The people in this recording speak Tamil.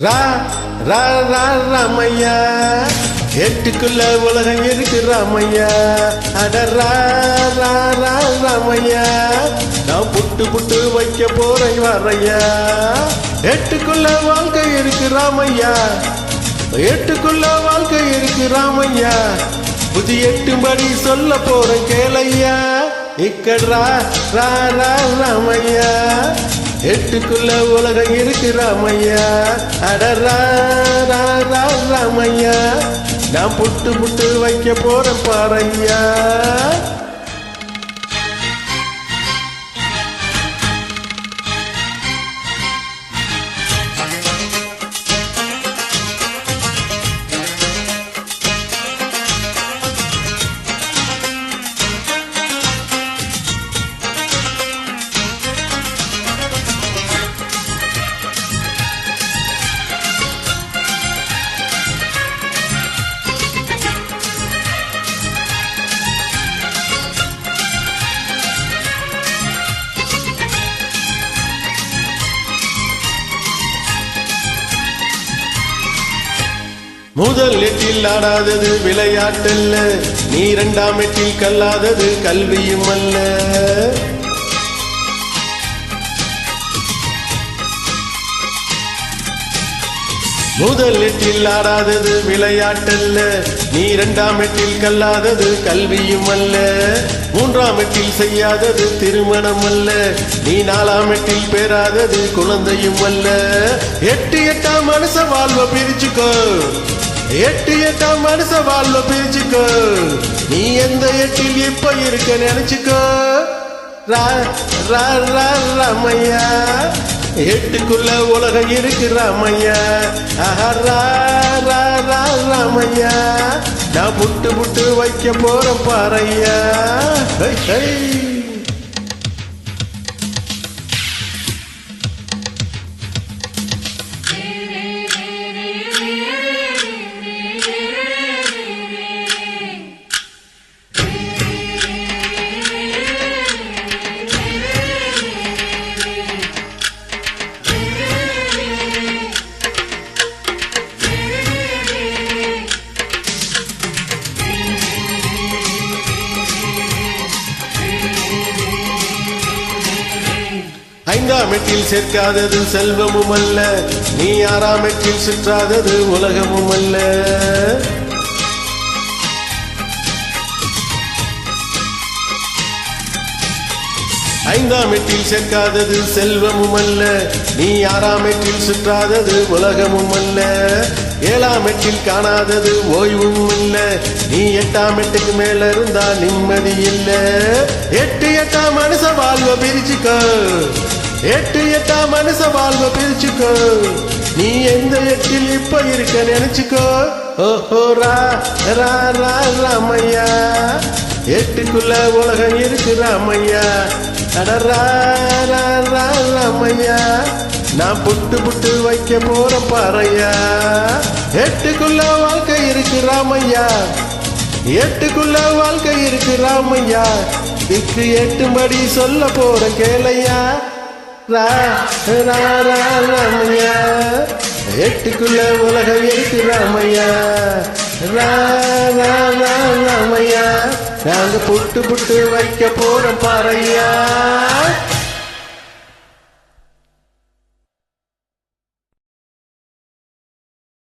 ரா ரா ரா ராமையா. எட்டுக்குள்ள உலகம் இருக்கு ராமையா. அட ரா ரா ரா ராமையா. நான் புட்டு புட்டு வைக்க போறேன் வரையா. எட்டுக்குள்ள வாழ்க்கை இருக்கு ராமையா. எட்டுக்குள்ள வாழ்க்கை இருக்கு ராமையா. புதி எட்டும்படி சொல்ல போறேன் கேளையா. இக்கட்ரா ரா ரா ராமையா. எட்டுக்குள்ள உலகம் இருக்கு ராமையா. அடரா ரா ரா ராமையா. நான் புட்டு புட்டு வைக்க போறேன் பாறையா. முதல் எட்டில் ஆடாதது விளையாட்டல்ல நீ இரண்டாம் எட்டில் கல்லாதது கல்வியும் அல்ல. முதல் எட்டில் ஆடாதது விளையாட்டல்ல நீ இரண்டாம் எட்டில் கல்லாதது கல்வியும் அல்ல. மூன்றாம் எட்டில் செய்யாதது திருமணம் அல்ல நீ நாலாம் எட்டில் பெறாதது குழந்தையும் அல்ல. எட்டு எட்டாம் மனச வாழ்வை பிரிச்சுக்கோ. எட்டு எட்டா மனச வாழ்ல பிரிச்சுக்கோ. நீ எந்த எட்டில் இப்ப இருக்க நினைச்சுக்கோ. ரா ரா ரா ராமையா. எட்டுக்குள்ள உலகம் இருக்கு ராமையா. ஆஹா, ரா ரா ரா ராமையா. நான் புட்டு புட்டு வைக்க போற பாறையா. ஐந்தாம் எட்டில் சேர்க்காதது செல்வமும் அல்ல. நீ ஆறாம் எட்டில் சுற்றாதது உலகமும் அல்ல. ஐந்தாம் எட்டில் சேர்க்காதது செல்வமும் அல்ல. நீ ஆறாம் எட்டில் சுற்றாதது உலகமும் அல்ல. ஏழாம் எட்டில் காணாதது ஓய்வும் இல்ல. நீ எட்டாம் எட்டுக்கு மேல இருந்தா நிம்மதி இல்ல. எட்டு எட்டாம் மனுஷ வாழ்வ பிரிச்சுக்கோ. எட்டு எட்டா மனுஷ வாழ்வ பிரிச்சுக்கோ. நீ எந்த எட்டில் இப்ப இருக்க நினைச்சுக்கோ. ஓஹோ ரா ரா ரா ராமையா. எட்டுக்குள்ள உலகம் இருக்கு ராமையா. அட ரா ரா ரா ராமையா. நான் புட்டு புட்டு வைக்க போற பாறையா. எட்டுக்குள்ள வாழ்க்கை இருக்கு ராமையா. எட்டுக்குள்ள வாழ்க்கை இருக்கு ராமையா. திக்கு எட்டும்படி சொல்ல போற கேளையா. ராமையா எட்டுக்குள்ள உலகம் இருக்கு ராமையா ராமையா நாங்க புட்டு புட்டு வைக்க போறோம் பாறையா.